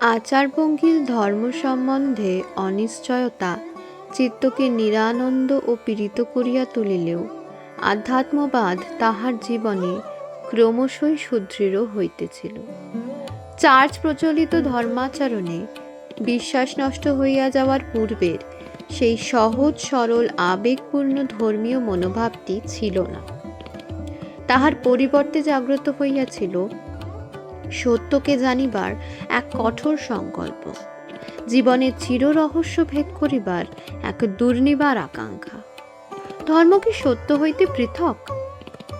আচারভঙ্গির ধর্ম সম্বন্ধে অনিশ্চয়তা চিত্তকে নিরানন্দ ও পীড়িত করিয়া তুলিলেও আধ্যাত্মবাদ তাহার জীবনে ক্রমশই সুদৃঢ় হইতেছিল। চার্চ প্রচলিত ধর্মাচরণে বিশ্বাস নষ্ট হইয়া যাওয়ার পূর্বের সেই সহজ, সরল, আবেগপূর্ণ ধর্মীয় মনোভাবটি ছিল না। তাহার পরিবর্তে জাগ্রত হইয়াছিল সত্যকে জানিবার এক কঠোর সংকল্প। জীবনের চির রহস্য ভেদ করিবার এক দুর্নিবার আকাঙ্ক্ষা। ধর্ম কি সত্য হইতে পৃথক?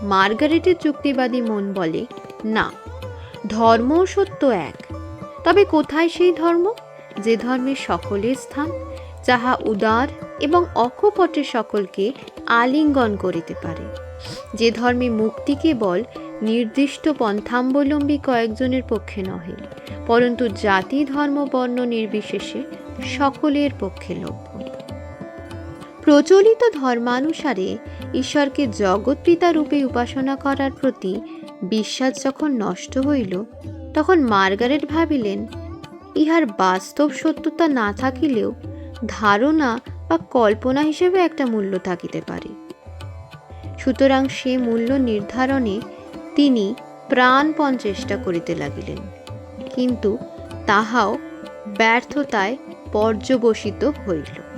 মার্গারেটের যুক্তিবাদী মন বলে, না ধর্ম সত্য এক। তবে কোথায় সেই ধর্ম? যে ধর্মের সকলের স্থান, যাহা উদার এবং অকপটে সকলকে আলিঙ্গন করিতে পারে। যে ধর্মে মুক্তি কেবল নির্দিষ্ট পন্থাবলম্বী কয়েকজনের পক্ষে নহে, পরন্তু জাতি, ধর্ম, বর্ণ নির্বিশেষে সকলের পক্ষে লভ্য। প্রচলিত ধর্মানুসারে ঈশ্বরকে জগৎপিতা রূপে উপাসনা করার প্রতি বিশ্বাস যখন নষ্ট হইল, তখন মার্গারেট ভাবিলেন, ইহার বাস্তব সত্যতা না থাকিলেও ধারণা বা কল্পনা হিসেবে একটা মূল্য থাকিতে পারে। সুতরাং সে মূল্য নির্ধারণে তিনি প্রাণপণ চেষ্টা করিতে লাগিলেন। কিন্তু তাহাও ব্যর্থতায় পর্যবসিত হইল।